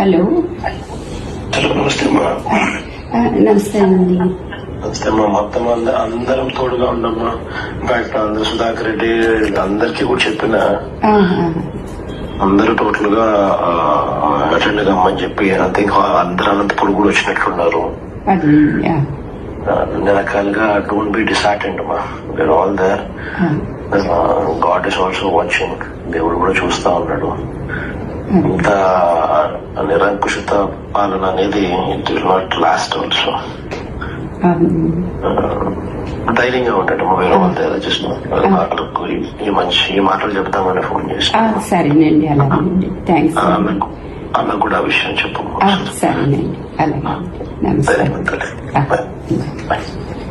Hello. Hello నమస్తే నమస్తే అండి. నమస్తే అమ్మా. మొత్తం అంద- అందరం తోడుగా ఉండమ్మా ఇన్ఫాక్ట్ అందరు సుధాకర్ రెడ్డి అందరికీ కూడా చెప్పిన. అందరూ టోటల్గా అటెండ్ కమ్మని చెప్పి ఐ థింక్ అందరూ అనంతపురం కూడా వచ్చినట్లున్నారు. అన్ని రకాలుగా డోంట్ బి డిసార్టెంట్ అమ్మా. Where all there God is also watching. దేవుడు కూడా చూస్తా ఉన్నాడు. ఇంత నిరంకుశిత పాలన అనేది it will not last also. ధైర్యంగా ఉంటాడు మొబైల్ అంతే జస్ట్ వాళ్ళకు ఈ- మంచి ఈ మాటలు చెప్తామని ఫోన్ చేసి సరేనండి అలాగేనండి థ్యాంక్స్ ఆమెకు ఆమెకు కూడా ఆ విషయం చెప్పు సరేనండి. అలాగే నమస్తే